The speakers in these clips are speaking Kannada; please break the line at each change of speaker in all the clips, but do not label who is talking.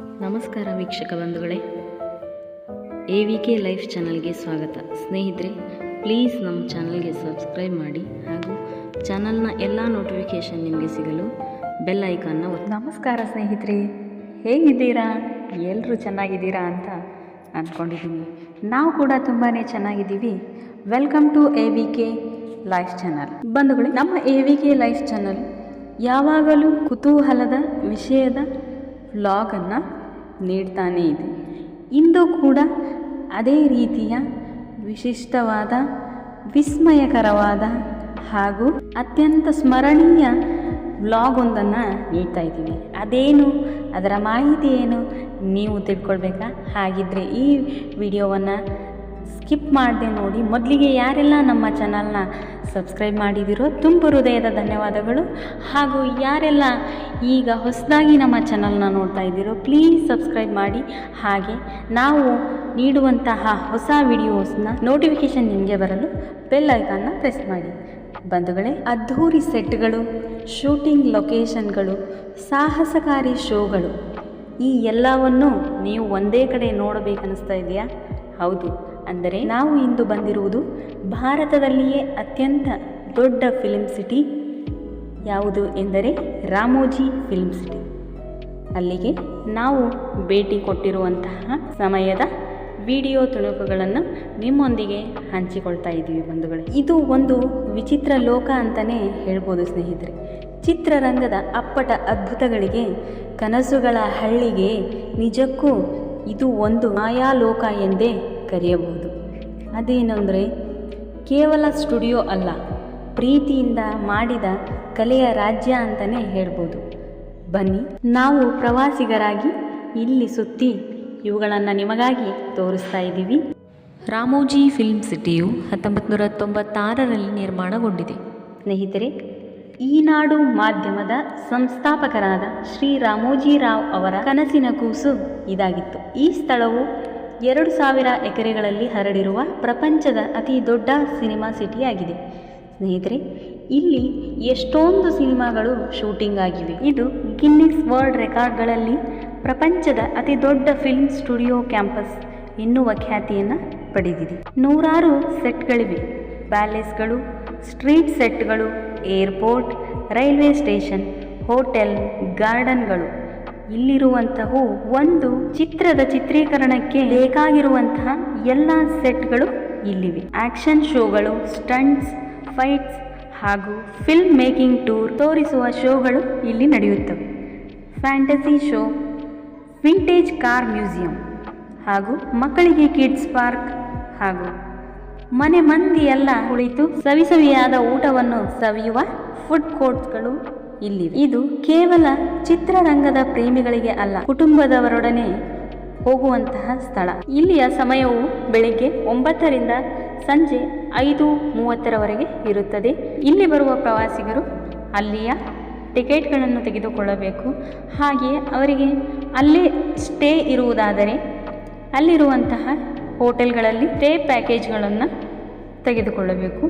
ನಮಸ್ಕಾರ ವೀಕ್ಷಕ ಬಂಧುಗಳೇ. ಎ ವಿ ಕೆ ಲೈಫ್ ಚಾನಲ್ಗೆ ಸ್ವಾಗತ. ಸ್ನೇಹಿತರೆ, ಪ್ಲೀಸ್ ನಮ್ಮ ಚಾನಲ್ಗೆ ಸಬ್ಸ್ಕ್ರೈಬ್ ಮಾಡಿ ಹಾಗೂ ಚಾನಲ್ನ ಎಲ್ಲ ನೋಟಿಫಿಕೇಷನ್ ನಿಮಗೆ ಸಿಗಲು ಬೆಲ್ ಐಕಾನ್ನ
ನಮಸ್ಕಾರ ಸ್ನೇಹಿತರೆ. ಹೇಗಿದ್ದೀರಾ? ಎಲ್ಲರೂ ಚೆನ್ನಾಗಿದ್ದೀರಾ ಅಂತ ಅಂದ್ಕೊಂಡಿದ್ದೀನಿ ನಾವು ಕೂಡ ತುಂಬಾ ಚೆನ್ನಾಗಿದ್ದೀವಿ. Welcome to A V K life channel. ಬಂಧುಗಳೇ, ನಮ್ಮ A V K life channel ಯಾವಾಗಲೂ ಕುತೂಹಲದ ವಿಷಯದ ವ್ಲಾಗನ್ನು ನೀಡ್ತಾನೇ ಇದೆ. ಇಂದು ಕೂಡ ಅದೇ ರೀತಿಯ ವಿಶಿಷ್ಟವಾದ, ವಿಸ್ಮಯಕರವಾದ ಹಾಗೂ ಅತ್ಯಂತ ಸ್ಮರಣೀಯ ವ್ಲಾಗ್ ಒಂದನ್ನು ನೀಡ್ತಾ ಇದ್ದೀವಿ. ಅದೇನು? ಅದರ ಮಾಹಿತಿ ಏನು? ನೀವು ತಿಳ್ಕೊಳ್ಬೇಕಾ? ಹಾಗಿದ್ದರೆ ಈ ವಿಡಿಯೋವನ್ನು ಸ್ಕಿಪ್ ಮಾಡದೆ ನೋಡಿ. ಮೊದಲಿಗೆ ಯಾರೆಲ್ಲ ನಮ್ಮ ಚಾನಲ್ನ ಸಬ್ಸ್ಕ್ರೈಬ್ ಮಾಡಿದಿರೋ ತುಂಬ ಹೃದಯದ ಧನ್ಯವಾದಗಳು. ಹಾಗೂ ಯಾರೆಲ್ಲ ಈಗ ಹೊಸದಾಗಿ ನಮ್ಮ ಚಾನಲ್ನ ನೋಡ್ತಾ ಇದ್ದೀರೋ ಪ್ಲೀಸ್ ಸಬ್ಸ್ಕ್ರೈಬ್ ಮಾಡಿ. ಹಾಗೆ ನಾವು ನೀಡುವಂತಹ ಹೊಸ ವಿಡಿಯೋಸ್ನ ನೋಟಿಫಿಕೇಷನ್ ನಿಮಗೆ ಬರಲು ಬೆಲ್ ಐಕಾನ್ನ ಪ್ರೆಸ್ ಮಾಡಿ. ಬಂಧುಗಳೇ, ಅದ್ಧೂರಿ ಸೆಟ್ಗಳು ಶೂಟಿಂಗ್ ಲೊಕೇಶನ್ಗಳು ಸಾಹಸಕಾರಿ ಶೋಗಳು ಈ ಎಲ್ಲವನ್ನು ನೀವು ಒಂದೇ ಕಡೆ ನೋಡಬೇಕನ್ನಿಸ್ತಾ ಇದೆಯಾ? ಹೌದು. ಅಂದರೆ ನಾವು ಇಂದು ಬಂದಿರುವುದು ಭಾರತದಲ್ಲಿಯೇ ಅತ್ಯಂತ ದೊಡ್ಡ ಫಿಲ್ಮ್ ಸಿಟಿ ಯಾವುದು ಎಂದರೆ ರಾಮೋಜಿ ಫಿಲ್ಮ್ ಸಿಟಿ ಅಲ್ಲಿಗೆ ನಾವು ಭೇಟಿ ಕೊಟ್ಟಿರುವಂತಹ ಸಮಯದ ವಿಡಿಯೋ ತುಣುಕುಗಳನ್ನು ನಿಮ್ಮೊಂದಿಗೆ ಹಂಚಿಕೊಳ್ತಾ ಇದ್ದೀವಿ ಬಂಧುಗಳೇ. ಇದು ಒಂದು ವಿಚಿತ್ರ ಲೋಕ ಅಂತಲೇ ಹೇಳ್ಬೋದು ಸ್ನೇಹಿತರೆ. ಚಿತ್ರರಂಗದ ಅಪ್ಪಟ ಅದ್ಭುತಗಳಿಗೆ, ಕನಸುಗಳ ಹಳ್ಳಿಗೆ ನಿಜಕ್ಕೂ ಇದು ಒಂದು ಮಾಯಾಲೋಕ ಎಂದೇ ಕರೆಯಬಹುದು. ಅದೇನೆಂದರೆ ಕೇವಲ ಸ್ಟುಡಿಯೋ ಅಲ್ಲ ಪ್ರೀತಿಯಿಂದ ಮಾಡಿದ ಕಲೆಯ ರಾಜ್ಯ ಅಂತಲೇ ಹೇಳ್ಬೋದು. ಬನ್ನಿ ನಾವು ಪ್ರವಾಸಿಗರಾಗಿ ಇಲ್ಲಿ ಸುತ್ತಿ ಇವುಗಳನ್ನು ನಿಮಗಾಗಿ ತೋರಿಸ್ತಾ ಇದ್ದೀವಿ.
ರಾಮೋಜಿ ಫಿಲ್ಮ್ ಸಿಟಿಯು ಹತ್ತೊಂಬತ್ತು ನೂರ ತೊಂಬತ್ತಾರರಲ್ಲಿ ನಿರ್ಮಾಣಗೊಂಡಿದೆ.
ಸ್ನೇಹಿತರೆ ಈನಾಡು ಮಾಧ್ಯಮದ ಸಂಸ್ಥಾಪಕರಾದ ಶ್ರೀ ರಾಮೋಜಿ ರಾವ್ ಅವರ ಕನಸಿನ ಕೂಸು ಇದಾಗಿತ್ತು. ಈ ಸ್ಥಳವು ಎರಡು ಸಾವಿರ ಎಕರೆಗಳಲ್ಲಿ ಹರಡಿರುವ ಪ್ರಪಂಚದ ಅತಿ ದೊಡ್ಡ ಸಿನಿಮಾ ಸಿಟಿಯಾಗಿದೆ. ಸ್ನೇಹಿತರೆ, ಇಲ್ಲಿ ಎಷ್ಟೊಂದು ಸಿನಿಮಾಗಳು ಶೂಟಿಂಗ್ ಆಗಿವೆ. ಇದು ಗಿನ್ನಿಸ್ ವರ್ಲ್ಡ್ ರೆಕಾರ್ಡ್ಗಳಲ್ಲಿ ಪ್ರಪಂಚದ ಅತಿ ದೊಡ್ಡ ಫಿಲ್ಮ್ ಸ್ಟುಡಿಯೋ ಕ್ಯಾಂಪಸ್ ಎನ್ನುವ ಖ್ಯಾತಿಯನ್ನು ಪಡೆದಿದೆ. ನೂರಾರು ಸೆಟ್ಗಳಿವೆ. ಪ್ಯಾಲೇಸ್ಗಳು, ಸ್ಟ್ರೀಟ್ ಸೆಟ್ಗಳು, ಏರ್ಪೋರ್ಟ್, ರೈಲ್ವೆ ಸ್ಟೇಷನ್, ಹೋಟೆಲ್, ಗಾರ್ಡನ್ಗಳು. ಇಲ್ಲಿರುವಂತಹವು ಒಂದು ಚಿತ್ರದ ಚಿತ್ರೀಕರಣಕ್ಕೆ ಬೇಕಾಗಿರುವಂತಹ ಎಲ್ಲ ಸೆಟ್ಗಳು ಇಲ್ಲಿವೆ. ಆಕ್ಷನ್ ಶೋಗಳು, ಸ್ಟಂಟ್ಸ್, ಫೈಟ್ಸ್ ಹಾಗೂ ಫಿಲ್ಮ್ ಮೇಕಿಂಗ್ ಟೂರ್ ತೋರಿಸುವ ಶೋಗಳು ಇಲ್ಲಿ ನಡೆಯುತ್ತವೆ. Fantasy show, vintage car museum ಹಾಗೂ ಮಕ್ಕಳಿಗೆ ಕಿಡ್ಸ್ ಪಾರ್ಕ್ ಹಾಗೂ ಮನೆ ಎಲ್ಲ ಕುಳಿತು ಸವಿಸವಿಯಾದ ಊಟವನ್ನು ಸವಿಯುವ ಫುಡ್ ಕೋರ್ಟ್ಸ್ಗಳು ಇಲ್ಲಿವೆ. ಇದು ಕೇವಲ ಚಿತ್ರರಂಗದ ಪ್ರೇಮಿಗಳಿಗೆ ಅಲ್ಲ, ಕುಟುಂಬದವರೊಡನೆ ಹೋಗುವಂತಹ ಸ್ಥಳ. ಇಲ್ಲಿಯ ಸಮಯವು ಬೆಳಿಗ್ಗೆ ಒಂಬತ್ತರಿಂದ ಸಂಜೆ ಐದು ಮೂವತ್ತರವರೆಗೆ ಇರುತ್ತದೆ. ಇಲ್ಲಿ ಬರುವ ಪ್ರವಾಸಿಗರು ಅಲ್ಲಿಯ ಟಿಕೆಟ್ಗಳನ್ನು ತೆಗೆದುಕೊಳ್ಳಬೇಕು. ಹಾಗೆಯೇ ಅವರಿಗೆ ಅಲ್ಲೇ ಸ್ಟೇ ಇರುವುದಾದರೆ ಅಲ್ಲಿರುವಂತಹ ಹೋಟೆಲ್ಗಳಲ್ಲಿ ಸ್ಟೇ ಪ್ಯಾಕೇಜ್ಗಳನ್ನು ತೆಗೆದುಕೊಳ್ಳಬೇಕು.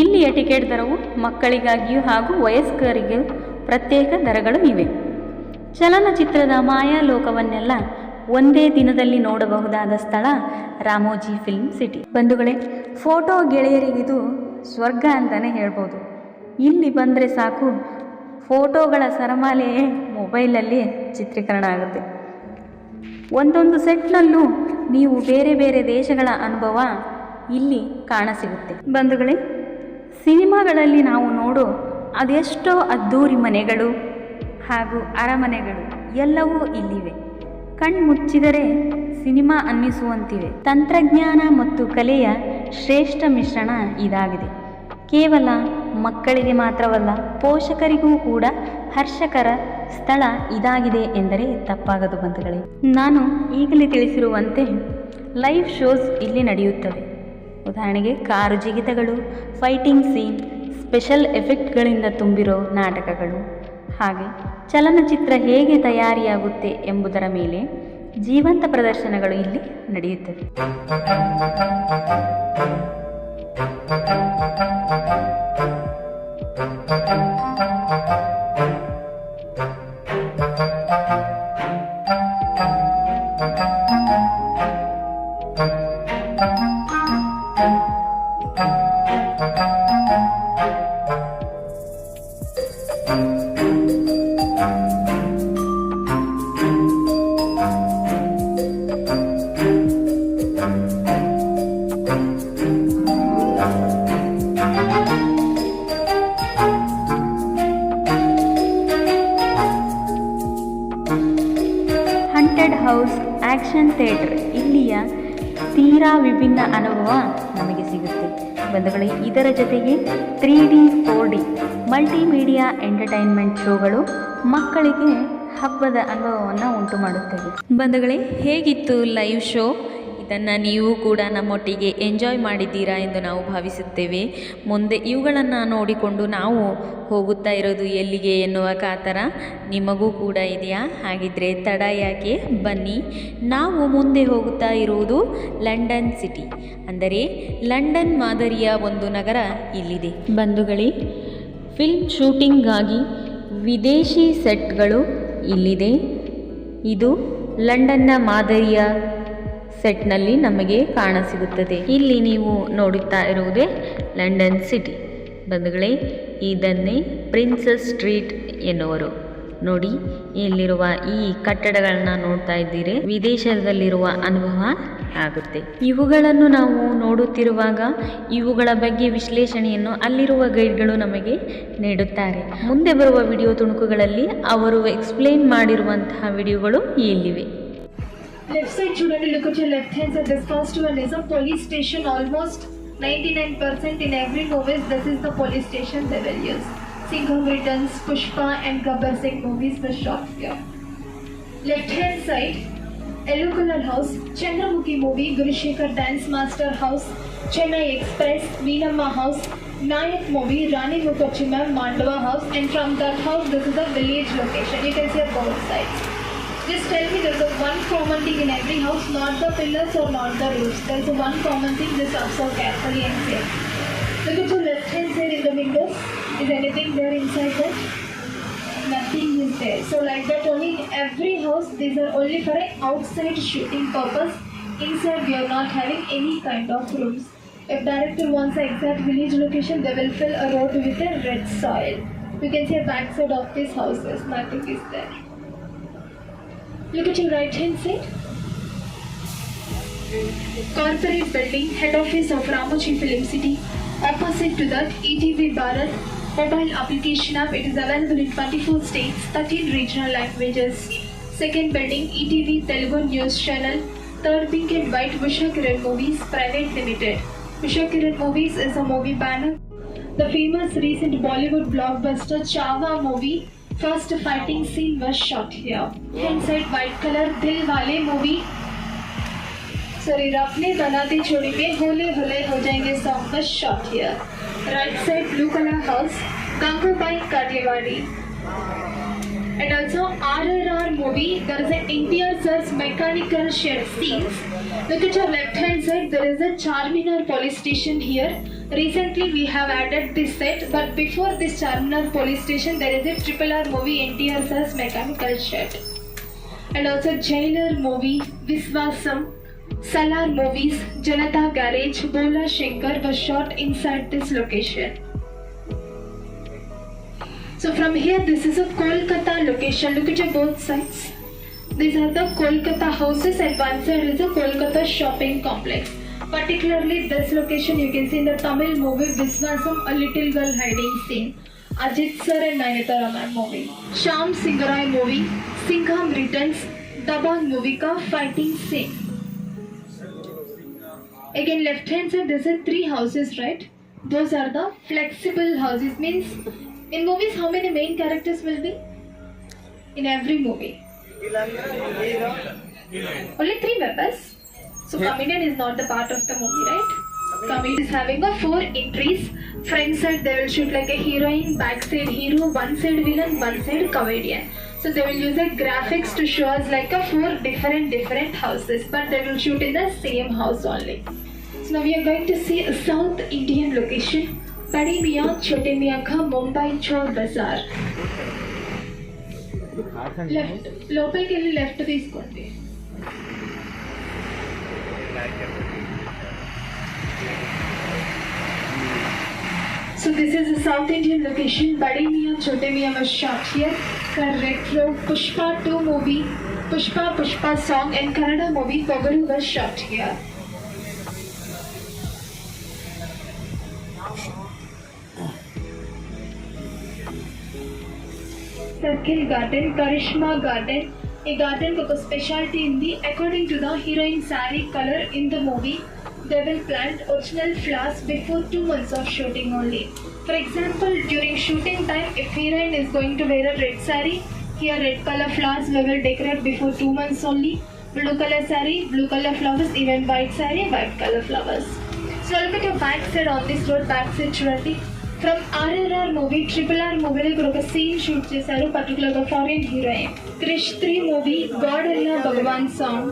ಇಲ್ಲಿಯ ಟಿಕೆಟ್ ದರವು ಮಕ್ಕಳಿಗಾಗಿಯೂ ಹಾಗೂ ವಯಸ್ಕರಿಗೂ ಪ್ರತ್ಯೇಕ ದರಗಳು ಇವೆ. ಚಲನಚಿತ್ರದ ಮಾಯಾ ಲೋಕವನ್ನೆಲ್ಲ ಒಂದೇ ದಿನದಲ್ಲಿ ನೋಡಬಹುದಾದ ಸ್ಥಳ ರಾಮೋಜಿ ಫಿಲ್ಮ್ ಸಿಟಿ. ಬಂಧುಗಳೇ, ಫೋಟೋ ಗೆಳೆಯರಿಗಿದು ಸ್ವರ್ಗ ಅಂತಲೇ ಹೇಳ್ಬೋದು. ಇಲ್ಲಿ ಬಂದರೆ ಸಾಕು, ಫೋಟೋಗಳ ಸರಮಾಲೆಯೇ ಮೊಬೈಲಲ್ಲಿ ಚಿತ್ರೀಕರಣ ಆಗುತ್ತೆ. ಒಂದೊಂದು ಸೆಟ್ನಲ್ಲೂ ನೀವು ಬೇರೆ ಬೇರೆ ದೇಶಗಳ ಅನುಭವ ಇಲ್ಲಿ ಕಾಣಸಿಗುತ್ತೆ ಬಂಧುಗಳೇ, ಸಿನಿಮಾಗಳಲ್ಲಿ ನಾವು ನೋಡೋ ಅದೆಷ್ಟೋ ಅದ್ದೂರಿ ಮನೆಗಳು ಹಾಗೂ ಅರಮನೆಗಳು ಎಲ್ಲವೂ ಇಲ್ಲಿವೆ. ಕಣ್ಮುಚ್ಚಿದರೆ ಸಿನಿಮಾ ಅನ್ನಿಸುವಂತಿವೆ. ತಂತ್ರಜ್ಞಾನ ಮತ್ತು ಕಲೆಯ ಶ್ರೇಷ್ಠ ಮಿಶ್ರಣ ಇದಾಗಿದೆ. ಕೇವಲ ಮಕ್ಕಳಿಗೆ ಮಾತ್ರವಲ್ಲ, ಪೋಷಕರಿಗೂ ಕೂಡ ಹರ್ಷಕರ ಸ್ಥಳ ಇದಾಗಿದೆ ಎಂದರೆ ತಪ್ಪಾಗದು ಬಂಧುಗಳೇ. ನಾನು ಈಗಲೇ ತಿಳಿಸಿರುವಂತೆ ಲೈವ್ ಶೋಸ್ ಇಲ್ಲಿ ನಡೆಯುತ್ತವೆ. ಉದಾಹರಣೆಗೆ ಕಾರು ಜಿಗಿತಗಳು, ಫೈಟಿಂಗ್ ಸೀನ್ ಸ್ಪೆಷಲ್ ಎಫೆಕ್ಟ್ಗಳಿಂದ ತುಂಬಿರೋ ನಾಟಕಗಳು. ಹಾಗೆ ಚಲನಚಿತ್ರ ಹೇಗೆ ತಯಾರಿಯಾಗುತ್ತೆ ಎಂಬುದರ ಮೇಲೆ ಜೀವಂತ ಪ್ರದರ್ಶನಗಳು ಇಲ್ಲಿ ನಡೆಯುತ್ತವೆ. ಆ್ಯಕ್ಷನ್ ಥಿಯೇಟರ್ ಇಲ್ಲಿಯ ತೀರಾ ವಿಭಿನ್ನ ಅನುಭವ ನಮಗೆ ಸಿಗುತ್ತೆ. ಬಂಧುಗಳೇ, ಇದರ ಜೊತೆಗೆ three D four D multimedia entertainment ಶೋಗಳು ಮಕ್ಕಳಿಗೆ ಹಬ್ಬದ ಅನುಭವವನ್ನು ಉಂಟು ಮಾಡುತ್ತವೆ ಬಂಧುಗಳೇ, ಹೇಗಿತ್ತು ಲೈವ್ ಶೋ? ಇದನ್ನು ನೀವು ಕೂಡ ನಮ್ಮೊಟ್ಟಿಗೆ ಎಂಜಾಯ್ ಮಾಡಿದ್ದೀರಾ ಎಂದು ನಾವು ಭಾವಿಸುತ್ತೇವೆ. ಮುಂದೆ ಇವುಗಳನ್ನು ನೋಡಿಕೊಂಡು ನಾವು ಹೋಗುತ್ತಾ ಇರೋದು ಎಲ್ಲಿಗೆ ಎನ್ನುವ ಕಾತರ ನಿಮಗೂ ಕೂಡ ಇದೆಯಾ? ಹಾಗಿದ್ರೆ ತಡ ಯಾಕೆ? ಬನ್ನಿ. ನಾವು ಮುಂದೆ ಹೋಗುತ್ತಾ ಇರುವುದು ಲಂಡನ್ ಸಿಟಿ. ಅಂದರೆ ಲಂಡನ್ ಮಾದರಿಯ ಒಂದು ನಗರ ಇಲ್ಲಿದೆ. ಬಂಧುಗಳೇ, ಫಿಲ್ಮ್ ಶೂಟಿಂಗ್ಗಾಗಿ ವಿದೇಶಿ ಸೆಟ್ಗಳು ಇಲ್ಲಿದೆ. ಇದು ಲಂಡನ್ನ ಮಾದರಿಯ ಸೆಟ್ನಲ್ಲಿ ನಮಗೆ ಕಾಣಸಿಗುತ್ತದೆ ಇಲ್ಲಿ ನೀವು ನೋಡುತ್ತಾ ಇರುವುದೇ ಲಂಡನ್ ಸಿಟಿ. ಬಂಧುಗಳೇ, ಇದನ್ನೇ ಪ್ರಿನ್ಸಸ್ ಸ್ಟ್ರೀಟ್ ಎನ್ನುವರು. ನೋಡಿ, ಇಲ್ಲಿರುವ ಈ ಕಟ್ಟಡಗಳನ್ನ ನೋಡ್ತಾ ಇದ್ದೀರಿ. ವಿದೇಶದಲ್ಲಿರುವ ಅನುಭವ ಆಗುತ್ತೆ. ಇವುಗಳನ್ನು ನಾವು ನೋಡುತ್ತಿರುವಾಗ, ಇವುಗಳ ಬಗ್ಗೆ ವಿಶ್ಲೇಷಣೆಯನ್ನು ಅಲ್ಲಿರುವ ಗೈಡ್ಗಳು ನಮಗೆ ನೀಡುತ್ತಾರೆ. ಮುಂದೆ ಬರುವ ವಿಡಿಯೋ ತುಣುಕುಗಳಲ್ಲಿ ಅವರು ಎಕ್ಸ್ಪ್ಲೇನ್ ಮಾಡಿರುವಂತಹ ವಿಡಿಯೋಗಳು ಇಲ್ಲಿವೆ.
Left side చూడండి look at your left hand side. This first one is a police station. Almost 99% in every movies, this is the police station they will use. Singham Returns, Pushpa and Gabbar Singh movies were shot here. Left hand side, Yellow Color House, Chandramukhi movie, Guru Shekhar Dance Master House, Chennai Express, Meenamma House, Nayak movie, Rani Mukherjee Mandava House, and from that house, this is a village location. You can see both sides. Just tell me there's a one common thing in every house, not the pillars or not the roofs. There's a one common thing, just observe carefully and see. Look at your left hand side in the windows. Is anything there inside that? Nothing is there. So like that only in every house, these are only for an outside shooting purpose. Inside we are not having any kind of rooms. If director wants the exact village location, they will fill a road with a red soil. You can see a back side of these houses, nothing is there. Look at your right hand side. Corporate building, head office of Ramoji Film City. Opposite to that, ETV Bharat mobile application app. It is available in 24 states, 13 regional languages. Second building, ETV Telugu News Channel. Third pink and white Visha Kiran Movies Private Limited. Visha Kiran Movies is a movie banner. The famous recent Bollywood blockbuster Chava movie first fighting scene was shot here. Hence it white color दिल वाले movie sorry रखने बनाते छोड़ी में होले होले हो जाएँगे song was shot here. Right side blue color house Gangubai Katyawadi. And also RRR movie there is an India sir's mechanical shed scenes. Look at your left hand side there is a Charminar police station here. Recently we have added this set but before this Charminar police station there is a triple R movie NTR sir's mechanical shed. And also Jailer movie, Viswasam, Salar movies, Janata Garage, Bola Shankar was shot inside this location. So from here, this is a Kolkata location. Look at your both sides. These are the Kolkata houses and one side is a Kolkata shopping complex. Particularly this location you can see in the Tamil movie Viswasam, a little girl hiding scene. Ajit sir and Nayanthara ma'am movie. Sham Singarai movie, Singham Returns, Dabang movie ka fighting scene. Again, left hand side, there's a three houses, right? Those are the flexible houses. Means in movies, how many main characters will be? In every movie. Only three members. So comedian is not the part of the movie, right? Comedian is having a four entries. Front side they will shoot like a heroine, back side hero, one side villain, one side comedian. So they will use the graphics to show us like a four different different houses, but they will shoot in the same house only. So now we are going to see a South Indian location. Badi Mian Chote Mian Ka Mumbai Chor Bazaar. Left లోపలికి వెళ్ళి లెఫ్ట్ తీసుకోండి So this is a South Indian location. Badi Mian Chote Mian was shot here. Correct row. Pushpa 2 movie, Pushpa Pushpa song and Kannada movie Pogalu was shot here. Circle Garden, Karishma Garden, A garden took a specialty in the according to the heroine saree color in the movie. They will plant original flowers before two months of shooting only. For example, during shooting time, if heroine is going to wear a red saree, here red color flowers we will decorate before two months only. Blue color saree, blue color flowers, even white saree, white color flowers. So look at your back side on this road, back side చూడండి From RRR movie triple R మూవీలో ఇక్కడ ఒక సీన్ షూట్ చేశారు పర్టికులర్ గా foreign heroine Krrish three movie god Allah Bhagwan song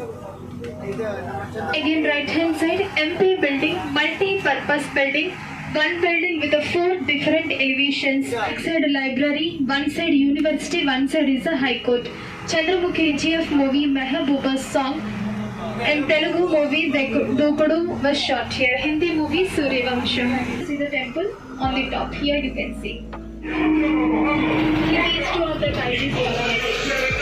Again, right hand side, MP building, multi-purpose building, one building with a four different elevations. One side library, one side university, one side is a high court. Chandramukhi GF movie Mehabuba's song and Telugu movie Dokudu was shot here. Hindi movie Suryavamsham. See the temple on the top. Here you can see. These two are the guides. Look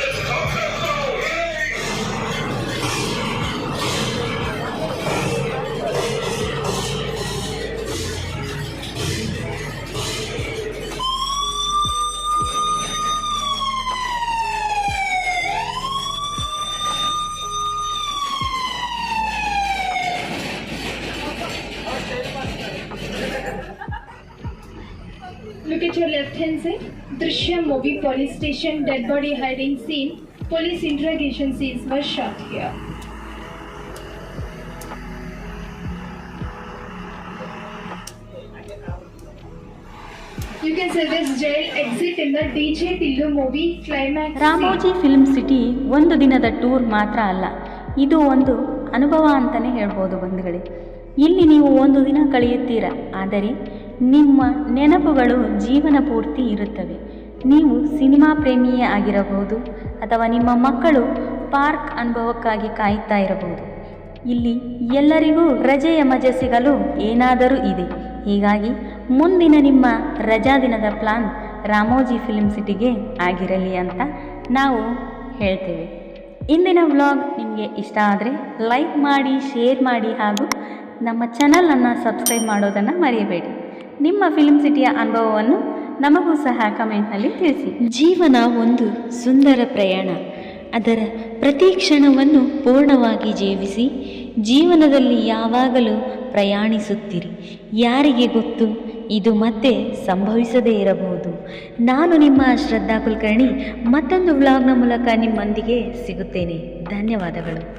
police station dead body hide in scene police interrogations is ವರ್ಷ ಯು ಕೆ ಎಸ್ ಅಲ್ ದಸ್ ಜೈಲ್ ಎಕ್ಸಿಟ್ ಎಂಬ ಬಿ ಜೆ ಪಿಲ್ ಮೂವಿ ಕ್ಲೈಮೆಟ್
ಕಾಮೋಜಿ ಫಿಲ್ಮ್ ಸಿಟಿ ಒಂದು ದಿನದ ಟೂರ್ ಮಾತ್ರ ಅಲ್ಲ, ಇದು ಒಂದು ಅನುಭವ ಅಂತಲೇ ಹೇಳ್ಬೋದು ಬಂಧುಗಳೇ. ಇಲ್ಲಿ ನೀವು ಒಂದು ದಿನ ಕಳೆಯುತ್ತೀರ, ಆದರೆ ನಿಮ್ಮ ನೆನಪುಗಳು ಜೀವನ ಪೂರ್ತಿ ಇರುತ್ತವೆ. ನೀವು ಸಿನಿಮಾ ಪ್ರೇಮಿಯೇ ಆಗಿರಬಹುದು ಅಥವಾ ನಿಮ್ಮ ಮಕ್ಕಳು ಪಾರ್ಕ್ ಅನುಭವಕ್ಕಾಗಿ ಕಾಯುತ್ತಾ ಇರಬಹುದು. ಇಲ್ಲಿ ಎಲ್ಲರಿಗೂ ರಜೆಯ ಮಜೆ ಸಿಗಲು ಏನಾದರೂ ಇದೆ. ಹೀಗಾಗಿ ಮುಂದಿನ ನಿಮ್ಮ ರಜಾ ದಿನದ ಪ್ಲಾನ್ ರಾಮೋಜಿ ಫಿಲ್ಮ್ ಸಿಟಿಗೆ ಆಗಿರಲಿ ಅಂತ ನಾವು ಹೇಳ್ತೇವೆ. ಇಂದಿನ ವ್ಲಾಗ್ ನಿಮಗೆ ಇಷ್ಟ ಆದರೆ ಲೈಕ್ ಮಾಡಿ, ಶೇರ್ ಮಾಡಿ ಹಾಗೂ ನಮ್ಮ ಚಾನಲನ್ನು ಸಬ್ಸ್ಕ್ರೈಬ್ ಮಾಡೋದನ್ನು ಮರೆಯಬೇಡಿ. ನಿಮ್ಮ ಫಿಲ್ಮ್ ಸಿಟಿಯ ಅನುಭವವನ್ನು ನಮಗೂ ಸಹ ಕಮೆಂಟ್ನಲ್ಲಿ ತಿಳಿಸಿ.
ಜೀವನ ಒಂದು ಸುಂದರ ಪ್ರಯಾಣ. ಅದರ ಪ್ರತಿ ಕ್ಷಣವನ್ನು ಪೂರ್ಣವಾಗಿ ಜೀವಿಸಿ, ಜೀವನದಲ್ಲಿ ಯಾವಾಗಲೂ ಪ್ರಯಾಣಿಸುತ್ತಿರಿ. ಯಾರಿಗೆ ಗೊತ್ತು? ಇದು ಮತ್ತೆ ಸಂಭವಿಸದೇ ಇರಬಹುದು. ನಾನು ನಿಮ್ಮ ಶ್ರದ್ಧಾ ಕುಲಕರ್ಣಿ. ಮತ್ತೊಂದು ವ್ಲಾಗ್ನ ಮೂಲಕ ನಿಮ್ಮೊಂದಿಗೆ ಸಿಗುತ್ತೇನೆ. ಧನ್ಯವಾದಗಳು.